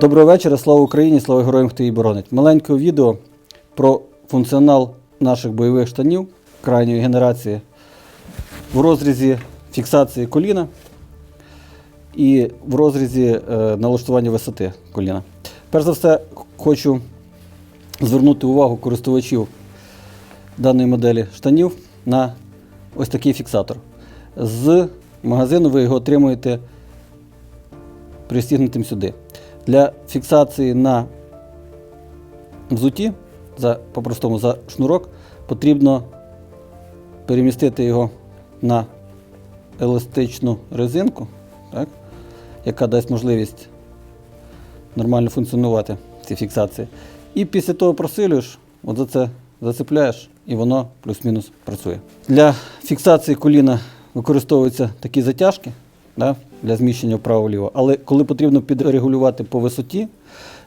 Доброго вечора, слава Україні, слава героям, хто її боронить. Маленьке відео про функціонал наших бойових штанів крайньої генерації в розрізі фіксації коліна і в розрізі е, налаштування висоти коліна. Перш за все, хочу звернути увагу користувачів даної моделі штанів на ось такий фіксатор. З магазину ви його отримуєте пристігнутим сюди. Для фіксації на взуті, за, по-простому за шнурок, потрібно перемістити його на еластичну резинку, так, яка дасть можливість нормально функціонувати ці фіксації. І після того просилюєш, от за це зацепляєш, і воно плюс-мінус працює. Для фіксації коліна використовуються такі затяжки да, для зміщення вправо-ліво. Але коли потрібно підрегулювати по висоті,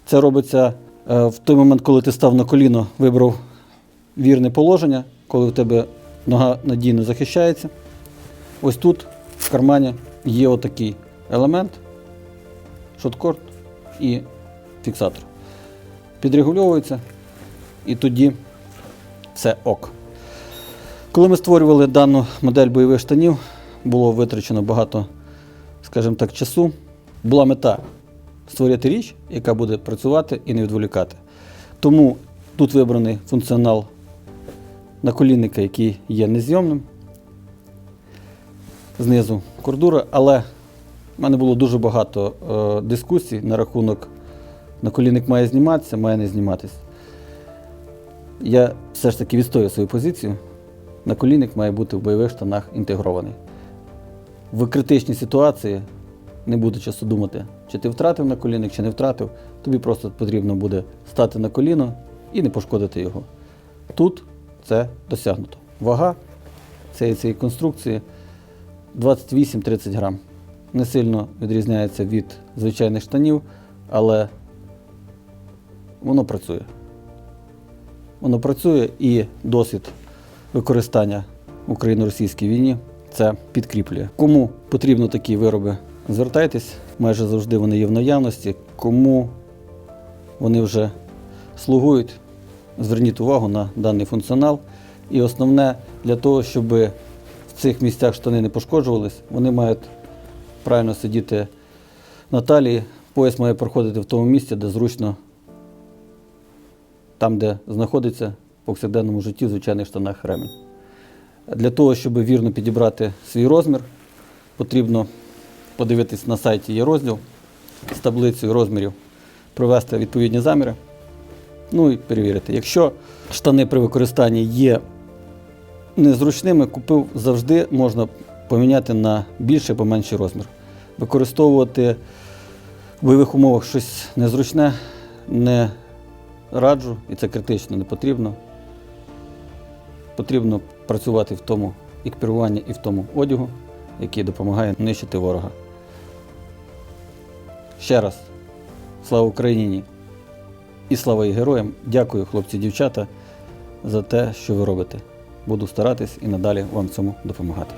це робиться е, в той момент, коли ти став на коліно, вибрав вірне положення, коли в тебе нога надійно захищається. Ось тут в кармані є отакий елемент, шоткорд і фіксатор. Підрегульовується і тоді все ок. Коли ми створювали дану модель бойових штанів, було витрачено багато, скажімо так, часу. Була мета створити річ, яка буде працювати і не відволікати. Тому тут вибраний функціонал наколінника, який є незйомним. Знизу кордура, але в мене було дуже багато е, дискусій на рахунок наколінник має зніматися, має не зніматися. Я все ж таки відстоюю свою позицію. Наколінник має бути в бойових штанах інтегрований. В критичній ситуації не буде часу думати, чи ти втратив на наколінник, чи не втратив. Тобі просто потрібно буде стати на коліно і не пошкодити його. Тут це досягнуто. Вага цієї, цієї конструкції 28-30 грам. Не сильно відрізняється від звичайних штанів, але воно працює. Воно працює і досвід використання в україно-російській війні це підкріплює. Кому потрібно такі вироби, звертайтесь, майже завжди вони є в наявності. Кому вони вже слугують, зверніть увагу на даний функціонал. І основне для того, щоб в цих місцях штани не пошкоджувались, вони мають правильно сидіти на талії. Пояс має проходити в тому місці, де зручно там, де знаходиться в повсякденному житті в звичайних штанах ремень. Для того, щоб вірно підібрати свій розмір, потрібно подивитись на сайті є розділ з таблицею розмірів, провести відповідні заміри, ну і перевірити. Якщо штани при використанні є незручними, купив завжди можна поміняти на більший або менший розмір. Використовувати в бойових умовах щось незручне не раджу, і це критично не потрібно. Потрібно працювати в тому екіпіруванні і в тому одягу, який допомагає нищити ворога. Ще раз, слава Україні і слава і героям. Дякую, хлопці дівчата, за те, що ви робите. Буду старатись і надалі вам цьому допомагати.